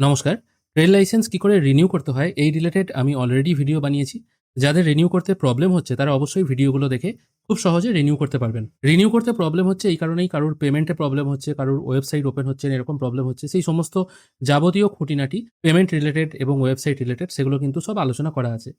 নমস্কার। Trade licence কি করে রিনিউ করতে হয় এই রিলেটেড আমি অলরেডি ভিডিও বানিয়েছি। যাদের রিনিউ করতে প্রবলেম হচ্ছে, তারা অবশ্যই ভিডিওগুলো দেখে খুব সহজে রিনিউ করতে পারবেন। রিনিউ করতে প্রবলেম হচ্ছে এই কারণেই কারোর পেমেন্টে প্রবলেম হচ্ছে, কারোর ওয়েবসাইট ওপেন হচ্ছে, এরকম প্রবলেম হচ্ছে। সেই সমস্ত যাবতীয় খুঁটিনাটি পেমেন্ট রিলেটেড এবং ওয়েবসাইট রিলেটেড সেগুলো কিন্তু সব আলোচনা করা আছে।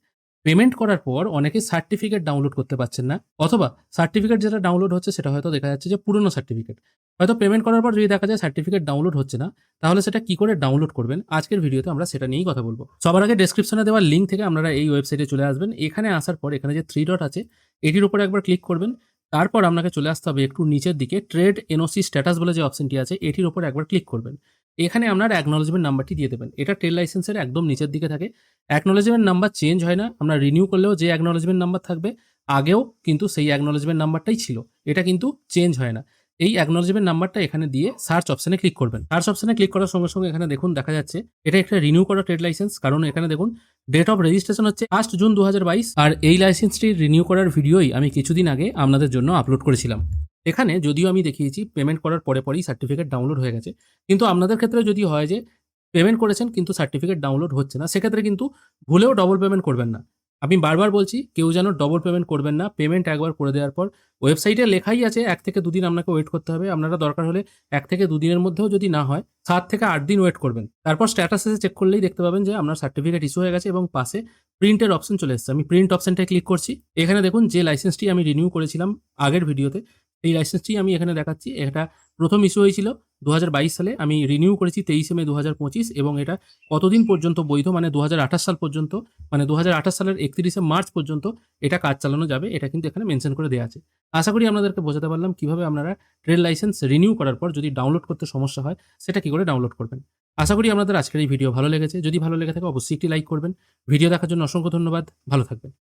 পেমেন্ট করার পর অনেকে সার্টিফিকেট ডাউনলোড করতে পারছেন না, অথবা সার্টিফিকেট যেটা ডাউনলোড হচ্ছে সেটা হয়তো দেখা যাচ্ছে যে পুরনো সার্টিফিকেট হয়তো পেমেন্ট করার পর যদি দেখা যায় সার্টিফিকেট ডাউনলোড হচ্ছে না, তাহলে সেটা কি করে ডাউনলোড করবেন? আজকের ভিডিওতে আমরা সেটা নিয়েই কথা বলব। সবার আগে ডেসক্রিপশনে দেওয়া লিঙ্ক থেকে আপনারা এই ওয়েবসাইটে চলে আসবেন। এখানে আসার পর এখানে যে থ্রি ডট আছে, এটির উপরে একবার ক্লিক করবেন। তারপর আপনাকে চলে আসতে হবে একটু নিচের দিকে ট্রেড এনওসি স্ট্যাটাস বলে যে অপশনটি আছে, এটির উপর একবার ক্লিক করবেন। এখানে আপনার অ্যাকনোলজমেন্ট নাম্বারটি দিয়ে দেবেন। এটা ট্রেড লাইসেন্সের একদম নিচের দিকে থাকে। অ্যাকনোলজমেন্ট নাম্বার চেঞ্জ হয় না। আমরা রিনিউ করলেও যে অ্যাকনোলজমেন্ট নাম্বার থাকবে, আগেও কিন্তু সেই অ্যাকনোলজমেন্ট নাম্বারটাই ছিল। এটা কিন্তু চেঞ্জ হয় না। এই অ্যাকনোলজমেন্ট নাম্বারটা এখানে দিয়ে সার্চ অপশনে ক্লিক করবেন। সার্চ অপশনে ক্লিক করার সঙ্গে সঙ্গে এখানে দেখুন, দেখা যাচ্ছে, এটা একটা রিনিউ করা ট্রেড লাইসেন্স কারণ এখানে দেখুন ডেট অফ রেজিস্ট্রেশন হচ্ছে ফার্স্ট জুন দু হাজার বাইশ। আর এই লাইসেন্সটি রিনিউ করার ভিডিওই আমি কিছুদিন আগে আপনাদের জন্য আপলোড করেছিলাম। এখানে যদিও আমি দেখিয়েছি পেমেন্ট করার পরে পরেই সার্টিফিকেট ডাউনলোড হয়ে গেছে। কিন্তু আপনাদের ক্ষেত্রে যদি হয় যে পেমেন্ট করেছেন কিন্তু সার্টিফিকেট ডাউনলোড হচ্ছে না, সেক্ষেত্রে কিন্তু ভুলেও ডবল পেমেন্ট করবেন না। আমি বারবার বলছি, কেউ যেন ডবল পেমেন্ট করবেন না পেমেন্ট একবার করে দেওয়ার পর ওয়েবসাইটে লেখাই আছে, এক থেকে দুদিন আপনাকে ওয়েট করতে হবে। আপনারা দরকার হলে এক থেকে দুদিনের মধ্যেও যদি না হয়, সাত থেকে আট দিন ওয়েট করবেন। তারপর স্ট্যাটাসে চেক করলেই দেখতে পাবেন যে, আপনার সার্টিফিকেট ইস্যু হয়ে গেছে এবং পাশে প্রিন্টের অপশন চলে এসেছে। আমি প্রিন্ট অপশনটায় ক্লিক করছি। এখানে দেখুন, যে লাইসেন্সটি আমি রিনিউ করেছিলাম আগের ভিডিওতে এই লাইসেন্সটি আমি এখানে দেখাচ্ছি। এটা প্রথম ইস্যু হয়েছিল দু হাজার বাইশ সালে। আমি রিনিউ করেছি তেইশে মে দু হাজার পঁচিশ এবং এটা কতদিন পর্যন্ত বৈধ? মানে দু হাজার আঠাশ সাল পর্যন্ত মানে দু হাজার আঠাশ সালের একত্রিশে মার্চ পর্যন্ত এটা কাজ চালানো যাবে। এটা কিন্তু এখানে মেনশন করে দেওয়া আছে। আশা করি আপনাদেরকে বোঝাতে পারলাম কীভাবে আপনারা ট্রেড লাইসেন্স রিনিউ করার পর যদি ডাউনলোড করতে সমস্যা হয়, সেটা কি করে ডাউনলোড করবেন? আশা করি আপনাদের আজকের এই ভিডিও ভালো লেগেছে। যদি ভালো লেগে থাকে, অবশ্যই একটি লাইক করবেন। ভিডিও দেখার জন্য অসংখ্য ধন্যবাদ। ভালো থাকবেন।